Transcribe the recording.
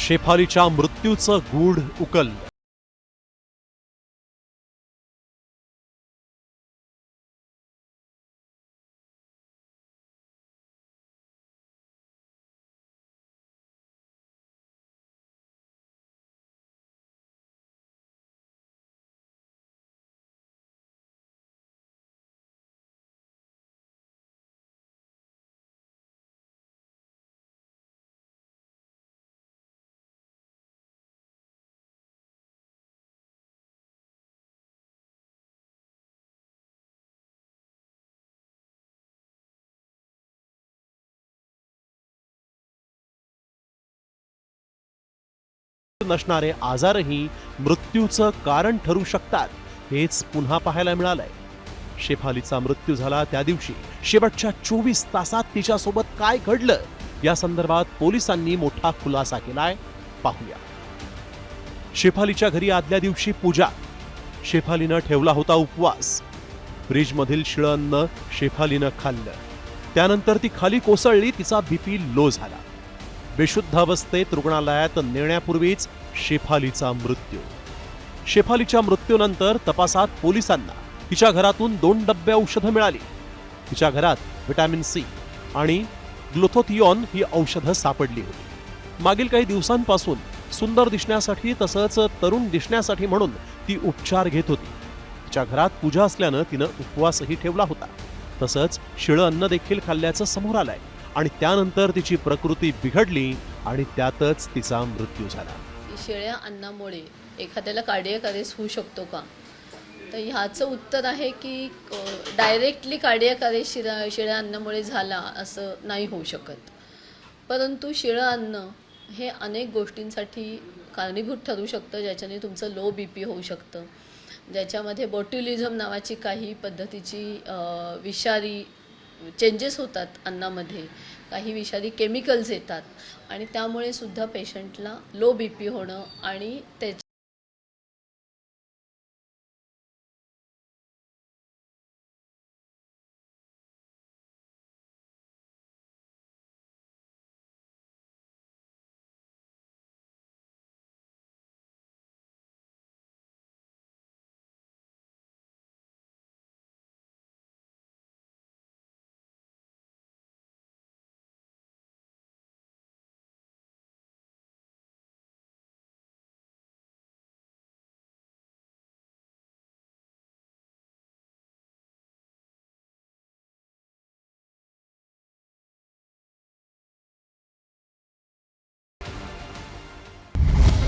शेफालीच्या मृत्यूचं गूढ उकल. नसणारे आजारही मृत्यूचं कारण ठरू शकतात हेच पुन्हा पाहायला मिळालंय. शेफालीचा मृत्यू झाला त्या दिवशी. शेवटच्या चोवीस तासात तिच्यासोबत काय घडलं? या संदर्भात पोलिसांनी मोठा खुलासा केलाय. पाहूया. शेफालीच्या घरी आदल्या दिवशी पूजा. शेफालीनं ठेवला होता उपवास. फ्रीजमधील शिळं अन्न शेफालीनं खाल्लं. त्यानंतर ती खाली कोसळली तिचा बीपी लो झाला. बेशुद्ध अवस्थेत रुग्णालयात नेण्यापूर्वीच शेफालीचा मृत्यू. शेफालीच्या मृत्यूनंतर तपासात पोलिसांना तिच्या घरातून दोन डब्बे औषधं मिळाली. तिच्या घरात व्हिटॅमिन सी आणि ग्लोथोथियॉन ही औषधं सापडली होती. मागील काही दिवसांपासून सुंदर दिसण्यासाठी तसंच तरुण दिसण्यासाठी म्हणून ती उपचार घेत होती. तिच्या घरात पूजा असल्यानं तिनं उपवासही ठेवला होता. तसंच शिळं अन्न देखील खाल्ल्याचं समोर आलंय आणि त्यानंतर तिची प्रकृती बिघडली आणि त्यातच तिचा मृत्यू झाला. शेळ्या अन्नामुळे एखाद्याला कार्डियक अरेस्ट होऊ शकतो का? तर ह्याचं उत्तर आहे की डायरेक्टली कार्डियक अरेस्ट शिरा शेळ्या अन्नामुळे झाला असं नाही होऊ शकत. परंतु शिळं अन्न हे अनेक गोष्टींसाठी कारणीभूत ठरू शकतं ज्याच्याने तुमचं लो बी पी होऊ शकतं. ज्याच्यामध्ये बॉट्युलिझम नावाची काही पद्धतीची विषारी चेंजेस होतात अन्नामध्ये. काही विषारी केमिकल्स येतात आणि त्यामुळे सुद्धा पेशंटला लो बी पी होणं आणि त्याच्या